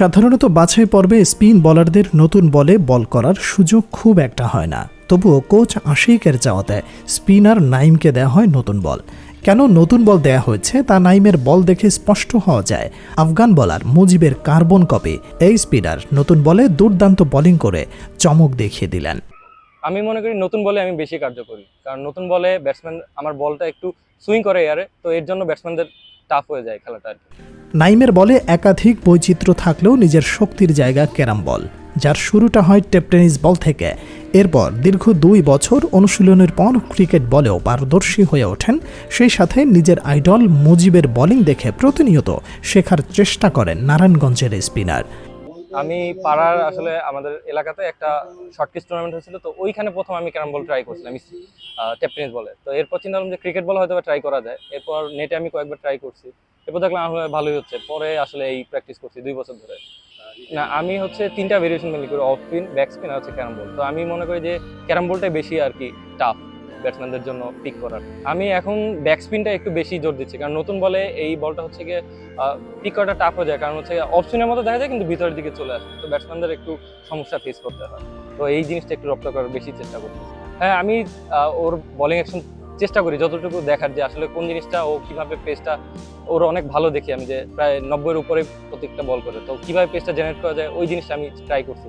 সাধারণত বাছাই পর্বে স্পিন বলারদের নতুন বলে বল করার সুযোগ খুব একটা হয় না। তবুও কোচ আশিকের চাওয়াতে স্পিনার নাইমকে দেওয়া হয় নতুন বল। কেন নতুন বল দেয়া হয়েছে তা নাইমের বল দেখে স্পষ্ট হওয়া যায়। আফগান বলার মুজিবের কার্বন কপি এই স্পিনার নতুন বলে দুর্দান্ত বোলিং করে চমক দেখিয়ে দিলেন। আমি মনে করি নতুন বলে আমি বেশি কার্যকরী। কারণ নতুন বলে ব্যাটসম্যান, আমার বলটা একটু সুইং করে এয়ারে, তো এর জন্য ব্যাটসম্যানদের টাফ হয়ে যায় খেলাটা আর কি। নাইমের বলে একাধিক বৈচিত্র্য থাকলেও নিজের শক্তির জায়গা ক্যারাম বল যার শুরুটা হয় টেপ টেনিস বল থেকে। এরপর দীর্ঘ দুই বছর অনুশীলনের পর ক্রিকেট বলেও পারদর্শী হয়ে ওঠেন। সেই সাথে নিজের আইডল মুজিবের বোলিং দেখে প্রতিনিয়ত শেখার চেষ্টা করেন নারায়ণগঞ্জের স্পিনার। আমি পাড়ার আসলে আমাদের এলাকাতে একটা শর্ট টুর্নামেন্ট হয়েছিল, তো ওইখানে প্রথম আমি ক্যারাম বল ট্রাই করছিলাম টেপ টেনিস বলে। তো এরপর চিন্তা করলাম যে ক্রিকেট বল হয়তো ট্রাই করা যায়। এরপর নেটে আমি কয়েকবার ট্রাই করছি। এরপর দেখলাম ভালোই হচ্ছে। পরে আসলে এই প্র্যাকটিস করছি দুই বছর ধরে। না আমি হচ্ছে তিনটা ভেরিয়েশন মেনলি করি অফ স্পিন ব্যাক স্পিন আর হচ্ছে ক্যারাম বল। তো আমি মনে করি যে ক্যারাম বলটাই বেশি আর কি টাফ ব্যাটসম্যানদের জন্য পিক করার। আমি এখন ব্যাক স্পিনটা একটু বেশি জোর দিচ্ছি কারণ নতুন বলে এই বলটা হচ্ছে গিয়ে পিক করাটা টাফ হয়ে যায় কারণ হচ্ছে অফ স্পিনের মতো দেখা যায় কিন্তু ভিতরের দিকে চলে আসে। তো ব্যাটসম্যানদের একটু সমস্যা ফেস করতে হয়। তো এই জিনিসটা একটু রপ্ত করার বেশি চেষ্টা করতেছি হ্যাঁ আমি ওর বোলিং অ্যাকশন চেষ্টা করি যতটুকু দেখার যে আসলে কোন জিনিসটা ও কীভাবে পেসটা ওর অনেক ভালো দেখি আমি যে প্রায় নব্বইয়ের উপরে প্রত্যেকটা বল করে। তো কীভাবে পেসটা জেনারেট করা যায় ওই জিনিসটা আমি ট্রাই করছি।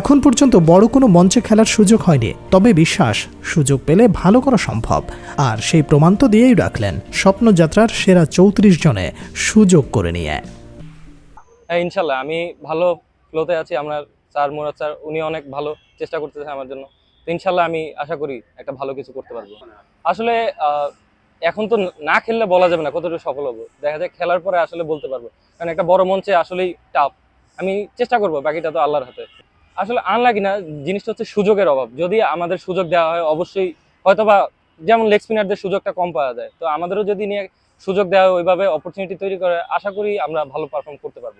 এখন পর্যন্ত বড় কোনো মঞ্চে খেলার সুযোগ হয়নি তবে বিশ্বাস সুযোগ পেলে ভালো করা সম্ভব। আর সেই প্রমাণ তো দিয়েই রাখলেন স্বপ্নযাত্রার সেরা চৌত্রিশ জনে সুযোগ করে নিয়ে। হ্যাঁ ইনশাল্লাহ আমি ভালো ফ্লোতে আছি আমার স্যার মুরাদ স্যার উনি অনেক ভালো চেষ্টা করতেছে আমার জন্য। তো ইনশাল্লাহ আমি আশা করি একটা ভালো কিছু করতে পারব। আসলে এখন তো না খেললে বলা যাবে না কতটুকু সফল হব। দেখা যায় খেলার পরে আসলে বলতে পারব। কারণ একটা বড় মঞ্চে আসলেই টাফ আমি চেষ্টা করব, বাকিটা তো আল্লাহর হাতে। আসলে আনলাকি না, জিনিসটা হচ্ছে সুযোগের অভাব। যদি আমাদের সুযোগ দেওয়া হয়, অবশ্যই হয়তোবা যেমন লেগ স্পিনারদের সুযোগটা কম পাওয়া যায়। তো আমাদেরও যদি নিয়ে সুযোগ দেওয়া হয়, ওইভাবে অপরচুনিটি তৈরি করে, আশা করি আমরা ভালো পারফর্ম করতে পারব।